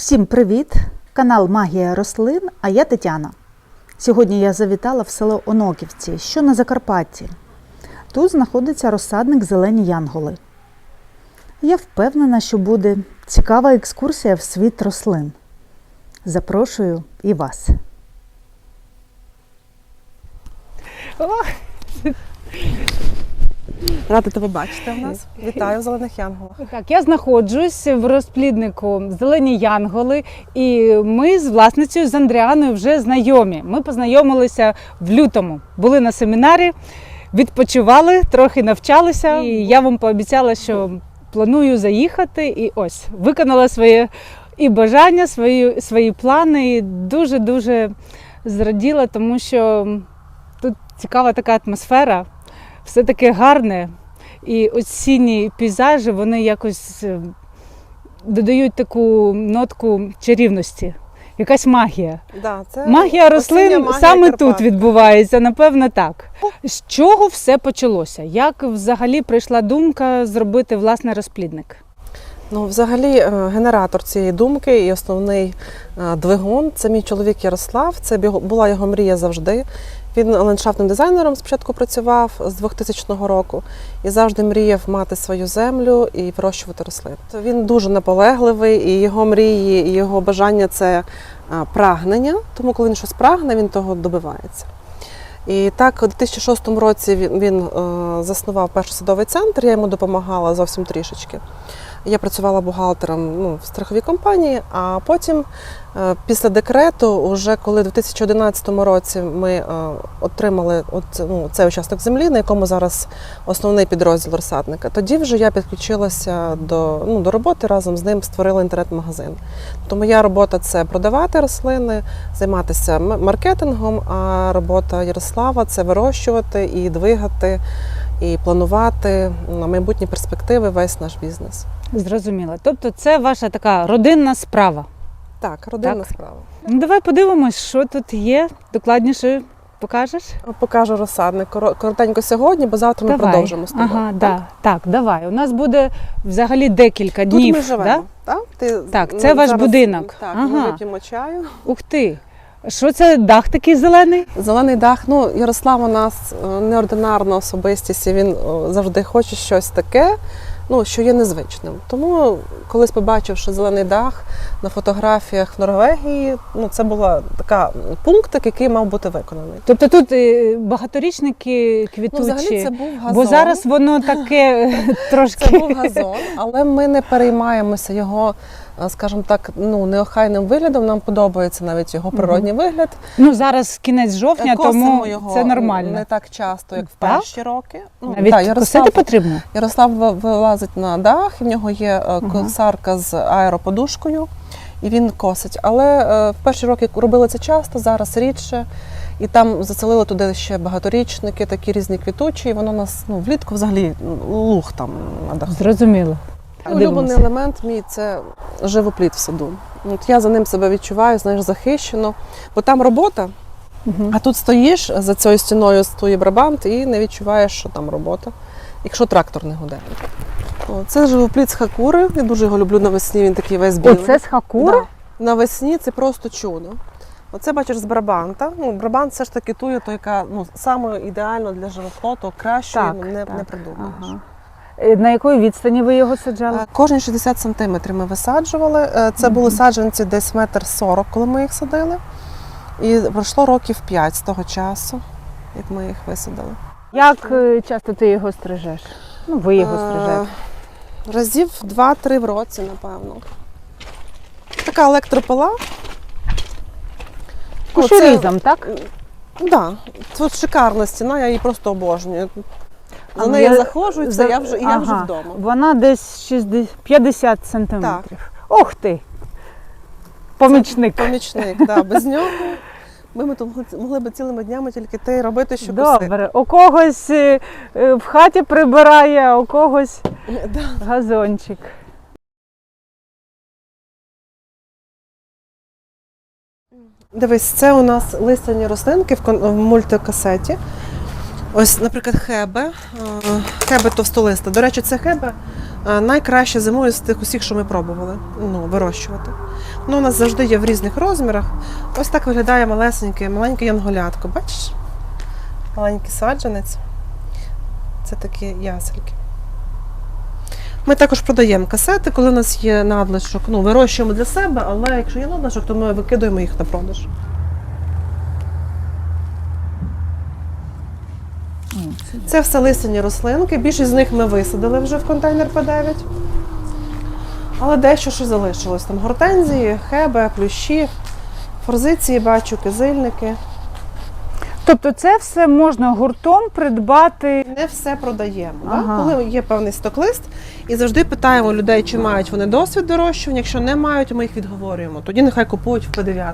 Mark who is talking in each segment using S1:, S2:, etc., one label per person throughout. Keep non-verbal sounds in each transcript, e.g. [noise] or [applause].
S1: Всім привіт! Канал Магія рослин, а я Тетяна. Сьогодні я завітала в село Оноківці, що на Закарпатті. Тут знаходиться розсадник Зелені Янголи. Я впевнена, що буде цікава екскурсія в світ рослин. Запрошую і вас.
S2: Рада тебе бачити в нас. Вітаю в зелених янголах.
S3: Так, я знаходжусь в розпліднику Зелені Янголи, і ми з власницею з Андріаною вже знайомі. Ми познайомилися в лютому, були на семінарі, відпочивали, трохи навчалися. І я вам пообіцяла, що планую заїхати, і ось виконала своє і бажання, свої, свої плани. І дуже дуже зраділа, тому що тут цікава така атмосфера, все таке гарне. І осінні пейзажі вони якось е, додають таку нотку чарівності, якась магія.
S2: Да, це
S3: Магія рослин
S2: магія
S3: саме
S2: Карпат.
S3: тут відбувається, напевно, так. З чого все почалося? Як взагалі прийшла думка зробити власний розплідник?
S2: Ну, взагалі, е, генератор цієї думки і основний е, двигун це мій чоловік Ярослав. Це була його мрія завжди. Він ландшафтним дизайнером спочатку працював з 2000 року і завжди мріяв мати свою землю і вирощувати рослин. То Він дуже наполегливий, і його мрії, і його бажання це е, прагнення. Тому, коли він щось прагне, він того добивається. І так, у 2006 році він, він е, заснував перший садовий центр, я йому допомагала зовсім трішечки. Я працювала бухгалтером ну, в страховій компанії, а потім, е, після декрету, уже коли в 2011 році ми е, отримали от, ну, цей участок землі, на якому зараз основний підрозділ розсадника, тоді вже я підключилася до, ну, до роботи разом з ним, створила інтернет-магазин. Тобто моя робота це продавати рослини, займатися маркетингом, а робота Ярослава це вирощувати і двигати, і планувати на майбутні перспективи весь наш бізнес.
S3: Зрозуміло. Тобто, це ваша така родинна справа.
S2: Так, родинна
S3: Так.
S2: справа.
S3: Ну, давай подивимось, що тут є. Докладніше покажеш?
S2: Покажу розсадник коротенько сьогодні, бо завтра ми продовжимо з тобою.
S3: Ага,
S2: так?
S3: да. так, давай. У нас буде взагалі декілька
S2: Тут
S3: днів.
S2: ми живемо.
S3: Да?
S2: Так, Ти,
S3: Так,
S2: ну,
S3: це ваш
S2: зараз-
S3: будинок.
S2: Так, ми
S3: Ага.
S2: вип'ємо чаю.
S3: Ух ти! Що це дах такий зелений?
S2: Зелений дах. Ну, Ярослав у нас е, неординарна особистість, і він е, завжди хоче щось таке, ну, що є незвичним. Тому, колись побачивши зелений дах на фотографіях в Норвегії, ну, це була така пунктик, який мав бути виконаний.
S3: Тобто тут е, багаторічники
S2: Ну, взагалі це був газон.
S3: Бо зараз воно [laughs] таке трошки.
S2: Це був газон, але ми не переймаємося його, е, скажімо так, ну неохайним виглядом. Нам подобається навіть його природній вигляд.
S3: Ну зараз кінець жовтня,
S2: Косимо
S3: тому
S2: його
S3: це нормально.
S2: не так часто, як в
S3: Так?
S2: перші роки. Ну,
S3: Навіть
S2: так, Ярослав,
S3: косити потрібно.
S2: Ярослав ви- вилазить на дах, і в нього є е, косарка з аероподушкою, і він косить. Але е, в перші роки робили це часто, зараз рідше. І там заселили туди ще багаторічники, такі різні квітучі, і воно нас ну, влітку взагалі луг там на даху.
S3: Зрозуміло.
S2: Улюблений елемент мій це живопліт в саду. От я за ним себе відчуваю, знаєш, захищено. Бо там робота,
S3: Мгм.
S2: а тут стоїш за цією стіною стоїть брабант і не відчуваєш, що там робота, якщо трактор не гуде. О, Це живопліт з хакури. Я дуже його люблю навесні. Він такий весь білий.
S3: Оце з хакура?
S2: Да. Навесні це просто чудо. Оце бачиш з брабанта. Ну, брабант все ж таки тує, то яка ну, саме ідеально для живоплоту, краще
S3: Так,
S2: не,
S3: так.
S2: не придумаєш.
S3: Ага. Е, На якої відстані ви його саджали?
S2: Е, Кожні 60 сантиметрів ми висаджували. Е, Це були саджанці десь метр сорок, коли ми їх садили. І пройшло років 5 з того часу, як ми їх висадили.
S3: Як е, часто ти його стрижеш? Ну, ви його стрижете.
S2: Е, Разів 2-3 в році, напевно. Така електропила. Ну, це-
S3: Кушерізом, так?
S2: Да, тут шикарна стіна, я її просто обожнюю. За
S3: А
S2: нею
S3: я-
S2: заходжу і все, я вже, і я вже
S3: ага.
S2: вдома.
S3: Вона десь 60, 50 сантиметрів. Ох ти! Помічник.
S2: Помічник, да, без нього ми, ми тут могли б цілими днями тільки те робити, що косити.
S3: Добре. У когось е, е, в хаті прибирає, а у когось [laughs]
S2: Да.
S3: газончик.
S2: Дивись, це у нас листяні рослинки в, мультикасеті. Ось, наприклад, хебе. Е, Хебе товстолиста. До речі, це хебе найкраще зимує з тих усіх, що ми пробували ну, вирощувати. Ну, у нас завжди є в різних розмірах. Ось так виглядає малесеньке, маленьке янголятко. Бачиш? Маленький саджанець. Це такі ясельки. Ми також продаємо касети, коли у нас є надлишок. Ну, вирощуємо для себе, але якщо є надлишок, то ми викидуємо їх на продаж. Це все листяні рослинки. Більшість з них ми висадили вже в контейнер П9. Але дещо ще залишилось. Там гортензії, хеби, плющі, форзиції бачу, кизильники.
S3: Тобто це все можна гуртом придбати.
S2: Не все продаємо. да?
S3: Ага.
S2: Коли є певний стоклист, і завжди питаємо людей, чи мають вони досвід вирощування. Якщо не мають, ми їх відговорюємо. Тоді нехай купують в П9.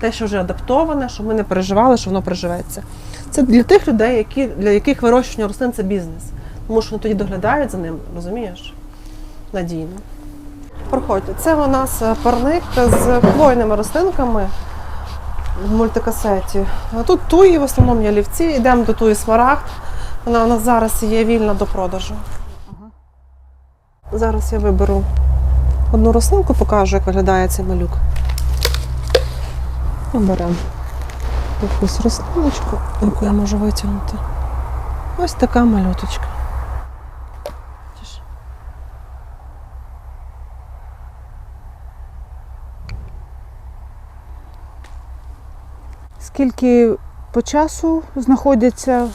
S2: Те, що вже адаптоване, що ми не переживали, що воно приживеться. Це для тих людей, які, для яких вирощування рослин це бізнес. Тому що вони тоді доглядають за ним, розумієш? Надійно. Проходьте. Це у нас е, парник з хвойними рослинками в мультикасеті. А тут туї, в основному ялівці. Йдемо до туї смарагд. Вона у нас зараз є вільна до продажу. Зараз я виберу одну рослинку, покажу, як виглядає цей малюк. Оберемо якусь рослиночку, яку я можу витягнути. Ось така малюточка.
S3: Скільки по часу знаходяться,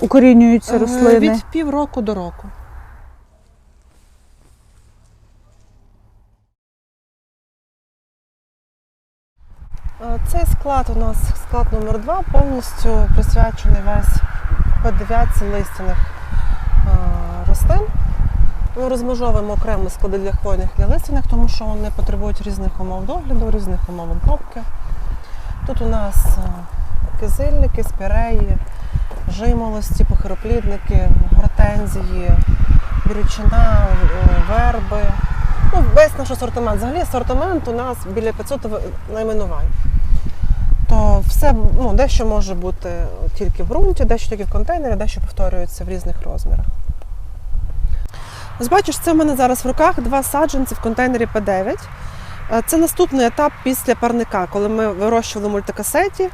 S3: укорінюються
S2: Е,
S3: рослини?
S2: Від півроку до року. Е, Цей склад у нас склад номер 2 повністю присвячений весь П9 листяних е, рослин. Ми розмежовуємо окремо склади для хвойних для листяних, тому що вони потребують різних умов догляду, різних умов обробки. Тут у нас е, кизильники, спіреї, жимолості, похироплідники, гортензії, бірючина, е, верби. Ну, весь наш асортимент. Взагалі асортимент у нас біля 500 найменувань. То все, ну, дещо може бути тільки в ґрунті, дещо тільки в контейнері, дещо повторюється в різних розмірах. Ось бачиш, це в мене зараз в руках два саджанці в контейнері П9. Е, Це наступний етап після парника, коли ми вирощували мультикасеті,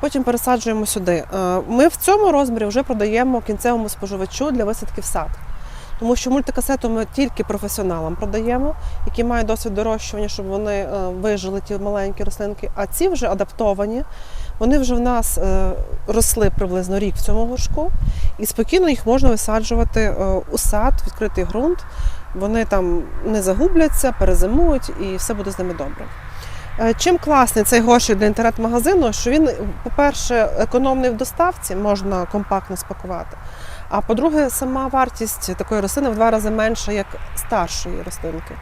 S2: потім пересаджуємо сюди. Е, Ми в цьому розмірі вже продаємо кінцевому споживачу для висадки в сад. Тому що мультикасету ми тільки професіоналам продаємо, які мають досвід дорощування, щоб вони е, вижили ті маленькі рослинки. А ці вже адаптовані, вони вже в нас е, росли приблизно рік в цьому горшку, і спокійно їх можна висаджувати е, у сад, відкритий ґрунт. Вони там не загубляться, перезимують і все буде з ними добре. Чим класний цей горщик для інтернет-магазину, що він, по-перше, економний в доставці, можна компактно спакувати. А по-друге, сама вартість такої рослини в два рази менша, як старшої рослинки.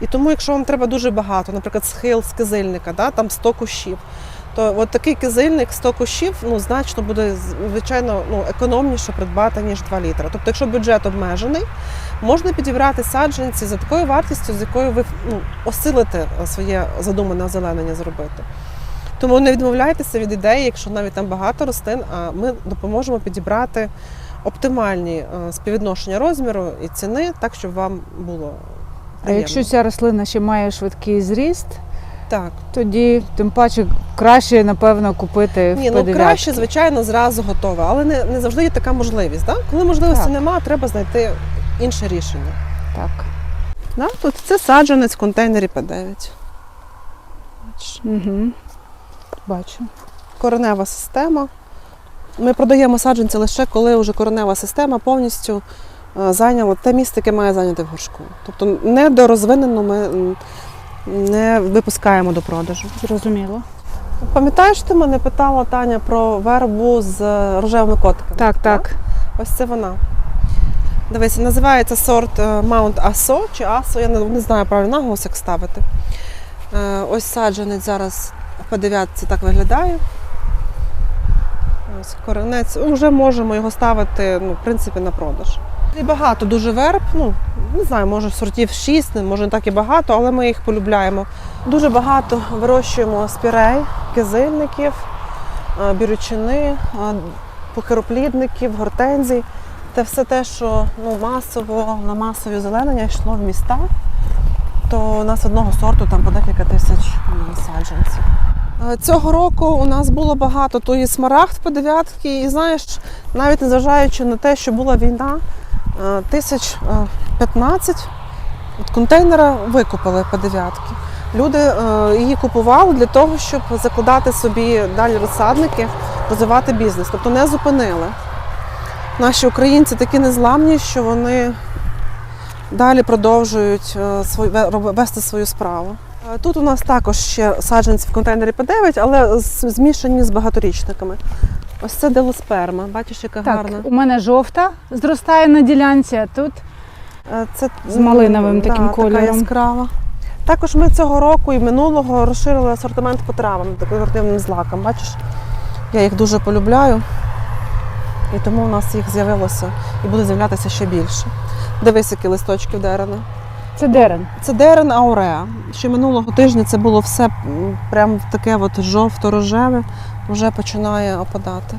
S2: І тому, якщо вам треба дуже багато, наприклад, схил з кизильника, да, там 100 кущів, то от такий кизильник 100 кущів ну, значно буде, звичайно, ну, економніше придбати, ніж 2 літри. Тобто, якщо бюджет обмежений, можна підібрати саджанці за такою вартістю, з якою ви ну, осилите своє задумане озеленення зробити. Тому не відмовляйтеся від ідеї, якщо навіть там багато рослин, а ми допоможемо підібрати оптимальні е, співвідношення розміру і ціни, так щоб вам було.
S3: А якщо ця рослина ще має швидкий зріст,
S2: так,
S3: тоді тим паче краще, напевно, купити
S2: ні,
S3: в
S2: ну краще, звичайно, зразу готове, але не, не завжди є така можливість. Да? Коли можливості немає, треба знайти інше рішення.
S3: Так.
S2: Да? Тут це саджанець в контейнері П9. Бачиш.
S3: Угу. Бачу.
S2: коренева система. Ми продаємо саджанці лише коли вже коренева система повністю е, зайняла те місце, яке має зайняти в горшку. Тобто недорозвинену ми не випускаємо до продажу.
S3: Зрозуміло.
S2: Пам'ятаєш, ти мене питала Таня про вербу з е, рожевими котиками?
S3: Так, так.
S2: Ось це вона. Дивися, називається сорт е, Mount Aso чи Aso, я не, знаю правильно наголос, як ставити. Е, Ось саджанець зараз по дев'ятці так виглядає. Ось коренець. Вже можемо його ставити ну, в принципі, на продаж. І багато дуже верб, ну, не знаю, може сортів 6, може не так і багато, але ми їх полюбляємо. Дуже багато вирощуємо спірей, кизильників, бірючини, похироплідників, гортензій. те все те, що ну, масово на масові озеленення йшло в міста, то у нас одного сорту там по декілька тисяч саджанців. Е, Цього року у нас було багато тої смарагд по дев'ятки, і знаєш, навіть незважаючи на те, що була війна, е, тисяч е, 15 от контейнера викупили по дев'ятки. Люди е, її купували для того, щоб закладати собі далі розсадники, розвивати бізнес. Тобто не зупинили. Наші українці такі незламні, що вони далі продовжують е, вести свою справу. Е, Тут у нас також ще саджанці в контейнері П9, але змішані з багаторічниками. Ось це делосперма. Бачиш, яка
S3: Так,
S2: гарна.
S3: у мене жовта зростає на ділянці, а тут
S2: Е, Це
S3: З малиновим
S2: м,
S3: таким
S2: Така
S3: кольором.
S2: яскрава. Також ми цього року і минулого розширили асортимент по травам, декоративним злакам. Бачиш, я їх дуже полюбляю. І тому у нас їх з'явилося і буде з'являтися ще більше. Дивись, які листочки в дерена.
S3: Це дерен.
S2: Це дерен ауреа. Ще минулого тижня це було все прям таке от жовто-рожеве, вже починає опадати.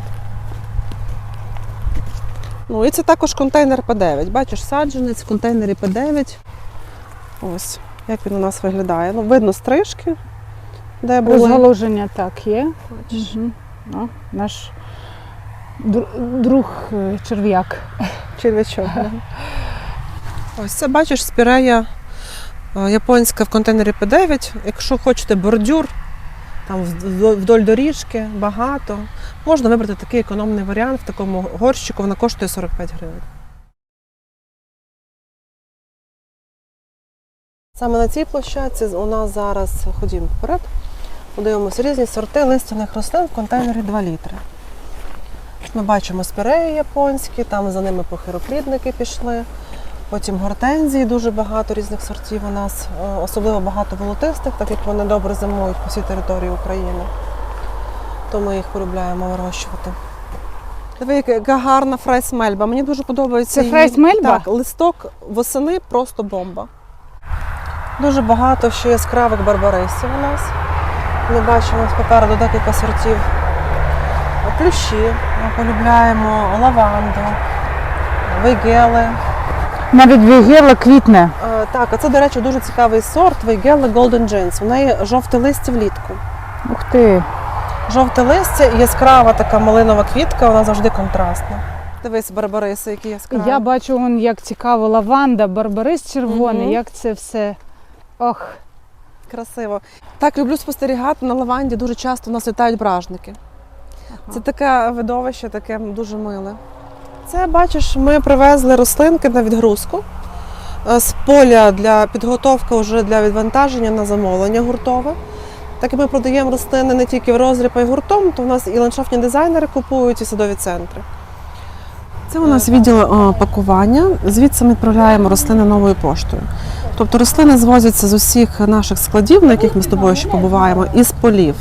S2: Ну і це також контейнер П9. Бачиш, саджанець в контейнері П9. Ось, як він у нас виглядає. Ну, видно стрижки, де були.
S3: Розгалуження так є.
S2: Бачиш.
S3: Мгм. О, наш друг е, черв'як.
S2: Черв'ячок. [laughs] Ось це бачиш спірея японська в контейнері П9. Якщо хочете бордюр, там вдоль доріжки багато. Можна вибрати такий економний варіант в такому горщику, вона коштує 45 гривень. Саме на цій площадці у нас зараз ходімо вперед. Подивимося різні сорти листяних рослин в контейнері 2 літри. Ми бачимо спіреї японські, там за ними похироплідники пішли. Потім гортензії дуже багато різних сортів у нас, е, особливо багато волотистих, так як вони добре зимують по всій території України. То ми їх полюбляємо вирощувати. Диви, яка- гарна фрайс-мельба. Мені дуже подобається.
S3: Це
S2: її- Так, листок восени просто бомба. Дуже багато ще яскравих барбарисів у нас. Ми бачимо попереду декілька сортів плющі. Ми полюбляємо лаванду, вейгели.
S3: Навіть вігела квітне.
S2: Е, Так, а це, до речі, дуже цікавий сорт Вейгела Golden Jeans. У неї жовте листя влітку.
S3: Ух ти.
S2: Жовте листя і яскрава така малинова квітка, вона завжди контрастна. Дивись, барбариси, які яскраві.
S3: Я бачу, вон, як цікаво, лаванда, барбарис червоний,
S2: Мгм.
S3: як це все. Ох,
S2: Красиво. Так, люблю спостерігати на лаванді. Дуже часто у нас літають бражники. Це таке видовище, таке дуже миле. Це, бачиш, ми привезли рослинки на відгрузку е, з поля для підготовки вже для відвантаження на замовлення гуртове. Так як ми продаємо рослини не тільки в розріб, а й гуртом, то в нас і ландшафтні дизайнери купують, і садові центри. Це у нас відділ е, пакування. Звідси ми відправляємо рослини новою поштою. Тобто рослини звозяться з усіх наших складів, на яких ми з тобою ще побуваємо, і з полів.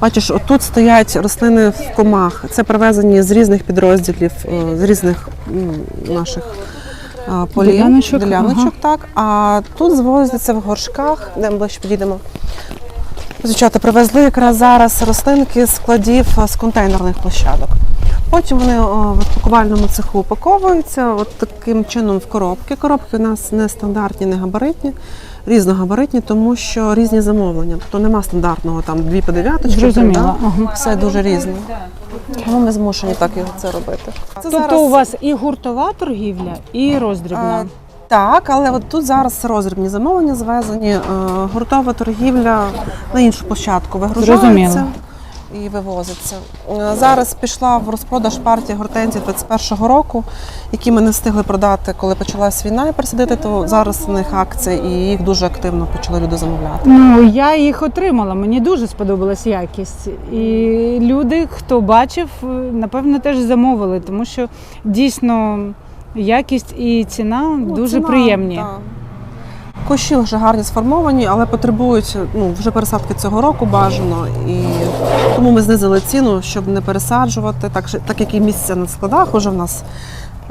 S2: Бачиш, отут стоять рослини в комах. Це привезені з різних підрозділів, е, з різних наших е, полів,
S3: Діляночок,
S2: діляночок, так. А тут звозяться в горшках, де ми ближче підійдемо. Дівчата привезли якраз зараз рослинки з складів з контейнерних площадок. Потім вони в пакувальному цеху упаковуються от таким чином в коробки. Коробки у нас не стандартні, не габаритні, різногабаритні, тому що різні замовлення. Тобто нема стандартного там дві по дев'яточки. да?
S3: Ага.
S2: Все дуже різне. Тому ми змушені так це робити. Це
S3: Тобто у вас і гуртова торгівля, і роздрібна.
S2: Так, але от тут зараз розрібні замовлення звезені, е, гуртова торгівля на іншу площадку вигружається
S3: Зрозуміло.
S2: І вивозиться. Е, Зараз пішла в розпродаж партія гортензій 21-го року, які ми не встигли продати, коли почалась війна і пересадити, то зараз у них акція і їх дуже активно почали люди замовляти.
S3: Ну, я їх отримала, мені дуже сподобалась якість. І люди, хто бачив, е, напевно, теж замовили, тому що дійсно якість і ціна
S2: Ну,
S3: дуже
S2: ціна,
S3: приємні.
S2: так. Кущі вже гарні сформовані, але потребують ну, вже пересадки цього року бажано. І тому ми знизили ціну, щоб не пересаджувати, так, так як і місця на складах вже в нас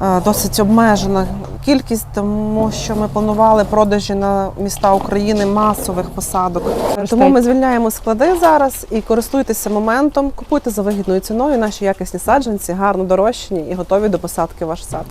S2: е, досить обмежена кількість, тому що ми планували продажі на міста України масових посадок. Тому ми звільняємо склади зараз і користуйтеся моментом, купуйте за вигідною ціною наші якісні саджанці, гарно дорощені і готові до посадки в ваш сад.